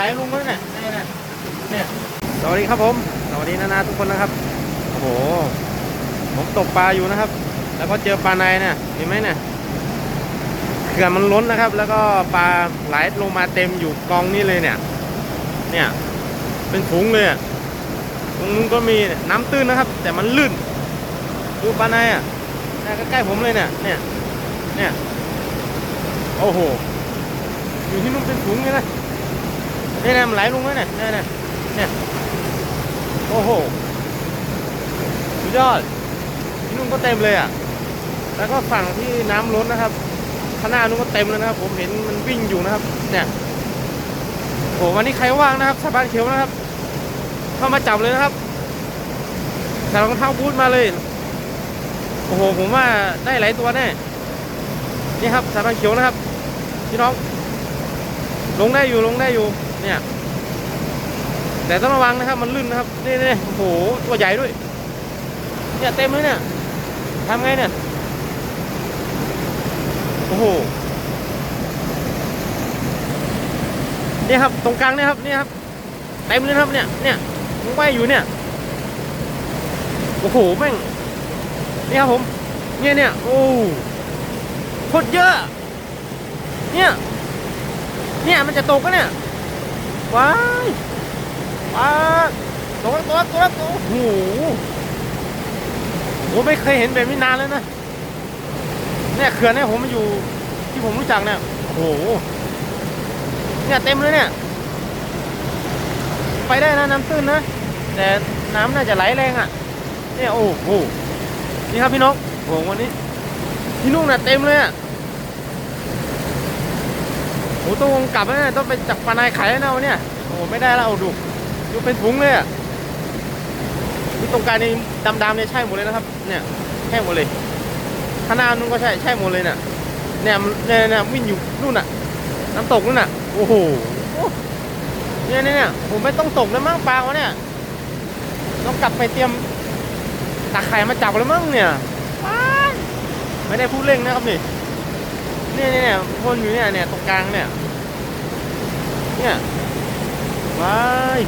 ไหลลงแล้วเนี่ยเนี่ยสวัสดีครับผมสวัสดีนานาทุกคนนะครับโอ้โหผมตกปลาอยู่นะครับ แล้วก็เจอปลาในเนี่ยเห็นไหมเนี่ยเขื่อนมันล้นนะครับ แล้วก็ปลาไหลลงมาเต็มอยู่กองนี่เลยเนี่ย เนี่ย เป็นถุงเลยตรงนู้นก็มีเนี่ยน้ำตื้นนะครับ แต่มันลื่นดูปลาในอะเนี่ยใกล้ๆผมเลยเนี่ยเนี่ยเนี่ยโอ้โหอยู่ที่นู่นเป็นถุงเลยนะ นี่นะมันไหลลงแล้วเนี่ยเนี่ยเนี่ยเนี่ยโอ้โหสุดยอดที่นู่นก็เต็มเลยอะแล้วก็ฝั่งที่น้ำล้นนะครับข้างหน้านู้นก็เต็มเลยนะครับ ผมเห็นมันวิ่งอยู่นะครับ เนี่ยโอ้วันนี้ใครว่างนะครับสะพานเขียวนะครับ เข้ามาจับเลยนะครับใส่รองเท้าบูทมาเลยโอ้โหผมว่าได้หลายตัวแน่นี่ครับสะพานเขียวนะครับพี่น้อง ลงได้อยู่ลงได้อยู่ เนี่ย แต่ต้องระวังนะครับ มันลื่นนะครับ นี่นี่โอ้โห ตัวใหญ่ด้วย เนี่ยเต็มเลยเนี่ยทำไงเนี่ย โอ้โหเนี่ยครับ ตรงกลางเนี่ยครับ เนี่ยครับ เต็มเลยครับ เนี่ย เนี่ยมันว่ายอยู่เนี่ย โอ้โห แม่ง นี่ครับผม เนี่ยเนี่ยโอ้โคตรเยอะ เนี่ย เนี่ย มันจะตกก็เนี่ย ว้ายว้าตัวตัวตัวตัวโอ้โหผมไม่เคยเห็นแบบนี้นานแล้วนะเนี่ยเขื่อนเนี่ยผมมาอยู่ที่ผมรู้จักเนี่ยโอ้โหเนี่ยเต็มเลยเนี่ย ไปได้นะน้ำตื้นนะ แต่น้ำน่าจะไหลแรงอะ เนี่ยโอ้โหนี่ครับพี่นกโอ้โหวันนี้ที่นู่นน่ะเต็มเลยอะ อ้ต้องกลับแล้วเนี่ยต้องไปจับปลานายขายแล้วนะวันเนี้ยโอ้ไม่ได้แล้วเอาดูดูเป็นถุงเลยอะนี่ตรงกลางนี่ดำๆเนี่ยใช่หมดเลยนะครับ เนี่ยใช่หมดเลยข้างหน้านู้นก็ใช่ใช่หมดเลยเนี่ยเนี่ยมันเนี่ยเนี่ยวิ่งอยู่นู่นน่ะ น้ำตกนู่นน่ะโอ้โหเนี่ยเนี่ยเนี่ยผมไม่ต้องตกแล้วมั้งปลาวะเนี่ยต้องกลับไปเตรียมตาไข่มาจับแล้วมั้งเนี่ยไม่ได้พูดเล่นนะครับนี่เนี่ยเนี่ยคนอยู่เนี่ยเนี่ยตรงกลางเนี่ย เนี่ยว้าย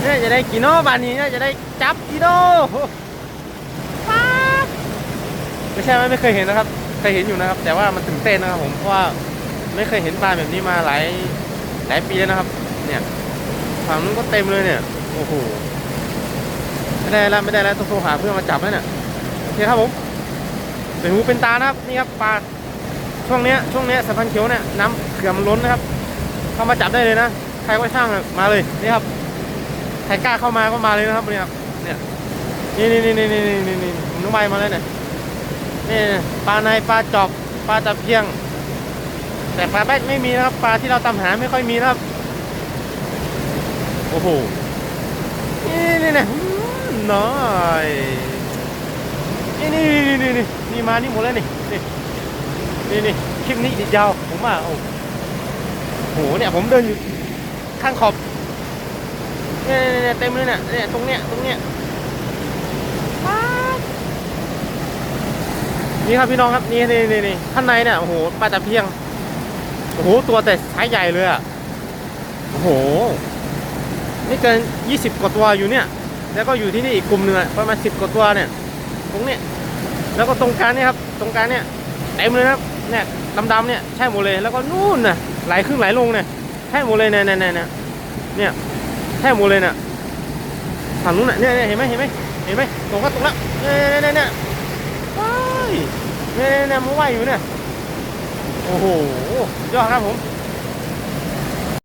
เนี่ยจะได้กี่โนบานนี้เนี่ยจะได้จับกี่โนว้าไม่ใช่ไหมไม่เคยเห็นนะครับเคยเห็นอยู่นะครับ แต่ว่ามันตื่นเต้นนะครับผมเพราะว่าไม่เคยเห็นปลาแบบนี้มาหลายหลายปีแล้วนะครับ เนี่ยฝั่งนู้นก็เต็มเลยเนี่ยโอ้โหไม่ได้แล้วไม่ได้แล้วต้องโทรหาเพื่อนมาจับแล้วเนี่ยโอเคครับผมเป็นหูเป็นตานะครับนี่ครับปลา ช่วงเนี้ยช่วงเนี้ยสะพานเขียวเนี่ยน้ำเขื่อนมันล้นนะครับ เข้ามาจับได้เลยนะใครก็ช่างมาเลยนี่ครับใครกล้าเข้ามาก็มาเลยนะครับเนี่ครับเนี่ยนี่นี่นี่นี่นี่นี่นี่น้องใบมาเลยเนี่ยนี่ปลาในปลาจอกปลาตะเพียง แต่ปลาแป๊ดไม่มีนะครับ ปลาที่เราตามหาไม่ค่อยมีนะครับ โอ้โหนี่นี่นี่น้อยนี่นี่นี่นี่นี่นี่มานี่หมดแล้วนี่นี่ นี่นี่คลิปนี้อีกยาว ผมว่าโอ้โหเนี่ยผมเดินอยู่ข้างขอบเนี่ยเนี่ยเต็มเลยเนี่ยเนี่ยตรงเนี้ยตรงเนี้ยนี่ครับพี่น้องครับนี่นี่นี่ข้างในเนี่ยโอ้โหปลาตะเพียงโอ้โหตัวแต่ไซส์ใหญ่เลยอะโอ้โหนี่เกิน20กว่าตัวอยู่เนี่ย แล้วก็อยู่ที่นี่อีกกลุ่มหนึ่งอประมาณ10กว่าตัวเนี่ย ตรงเนี้ยแล้วก็ตรงกลางเนี่ยครับ ตรงกลางเนี่ยเต็มเลยครับ เนี่ยดำๆเนี่ยใช่หมดเลยแล้วก็นู่นน่ะไหลขึ้นไหลลงเนี่ยใช่หมดเลยเนี่ยเนี่ยเนี่ยเนี่ยเนี่ยใช่หมดเลยเนี่ยฝั่งนู้นน่ะเนี่ยเนี่ยเห็นไหมเห็นไหมเห็นไหมตรงก็ตรงแล้วเนี่ยเนี่ยเนี่ยเนี่ยว้ายเนี่ยเนี่ยมันว่ายอยู่เนี่ยโอ้โหยอดครับผม